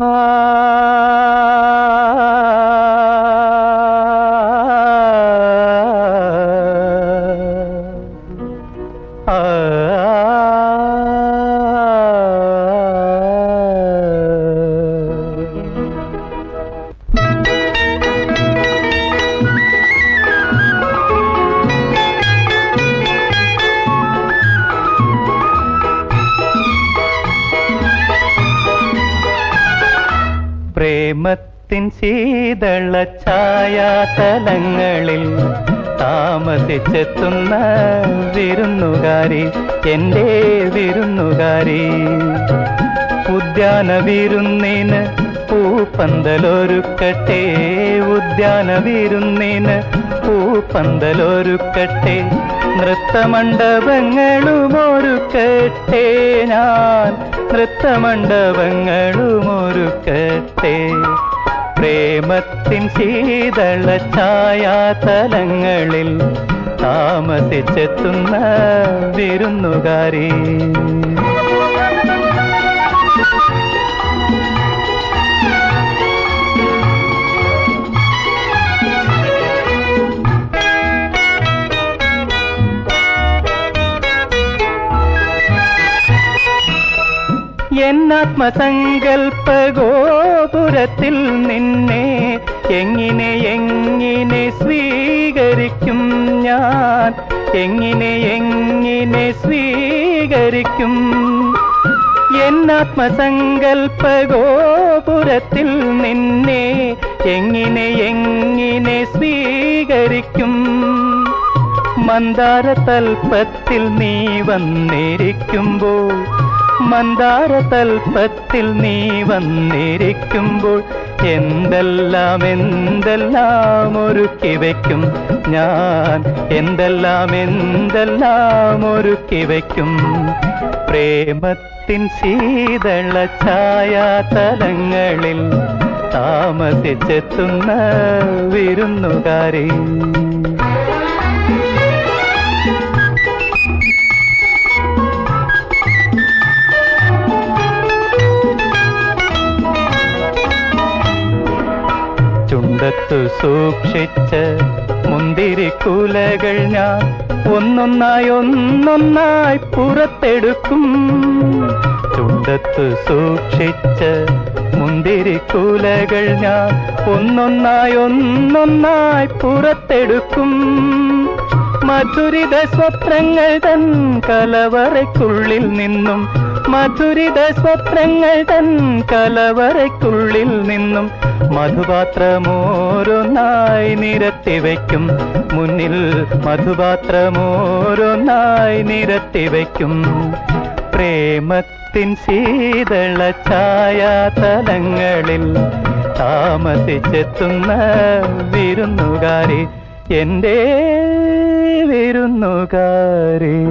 Ah. പ്രേമത്തിൻ ശീതള ഛായാതലങ്ങളിൽ താമസിച്ചെത്തുന്ന വിരുന്നുകാരി എന്റെ വിരുന്നുകാരി. ഉദ്യാന വിരുന്നിന് പൂപ്പന്തലൊരുക്കട്ടെ ഉദ്യാന വിരുന്നിന് പൂപ്പന്തലൊരുക്കട്ടെ. നൃത്തമണ്ഡപങ്ങളും ഒരുക്കട്ടെ ഞാൻ. നൃത്തമണ്ഡപങ്ങളും ഒരുക്കട്ടെ പ്രേമത്തിൻ ശീതള ഛായാതലങ്ങളിൽ താമസിച്ചെത്തുന്ന വിരുന്നുകാരി. എന്നാത്മസങ്കൽപ്പ ഗോപുരത്തിൽ നിന്നെ എങ്ങനെ എങ്ങനെ സ്വീകരിക്കും ഞാൻ? എങ്ങനെ എങ്ങനെ സ്വീകരിക്കും? എന്നാത്മസങ്കൽപ്പ ഗോപുരത്തിൽ നിന്നെ എങ്ങനെ എങ്ങനെ സ്വീകരിക്കും? മന്ദാരതൽപ്പത്തിൽ നീ വന്നിരിക്കുമ്പോൾ മന്ദാര തൽപ്പത്തിൽ നീ വന്നിരിക്കുമ്പോൾ എന്തെല്ലാം എന്തെല്ലാം ഒരുക്കി വയ്ക്കും ഞാൻ? എന്തെല്ലാം എന്തെല്ലാം ഒരുക്കി വയ്ക്കും പ്രേമത്തിൻ ശീതള ഛായാതലങ്ങളിൽ താമസിച്ചെത്തുന്ന വിരുന്നുകാരി ചുണ്ടത്തു സൂക്ഷിച്ച മുന്തിരിക്കുലകൾ ഞാൻ ഒന്നൊന്നായി ഒന്നൊന്നായി പുറത്തെടുക്കും. ചുണ്ടത്തു സൂക്ഷിച്ച മുന്തിരിക്കുലകൾ ഞാൻ ഒന്നൊന്നായി ഒന്നൊന്നായി പുറത്തെടുക്കും. മധുരിത സ്വപ്നങ്ങൾ തൻ കലവറയ്ക്കുള്ളിൽ നിന്നും മധുരിത സ്വപ്നങ്ങൾ തൻ കലവറയ്ക്കുള്ളിൽ നിന്നും മധുപാത്രമോരൊന്നായി നിരത്തി വയ്ക്കും. മുന്നിൽ മധുപാത്രമോരൊന്നായി നിരത്തി വയ്ക്കും. പ്രേമത്തിൻ ശീതള ഛായാതലങ്ങളിൽ താമസിച്ചെത്തുന്ന വിരുന്നുകാരി എന്റെ വിരുന്നുകാരി.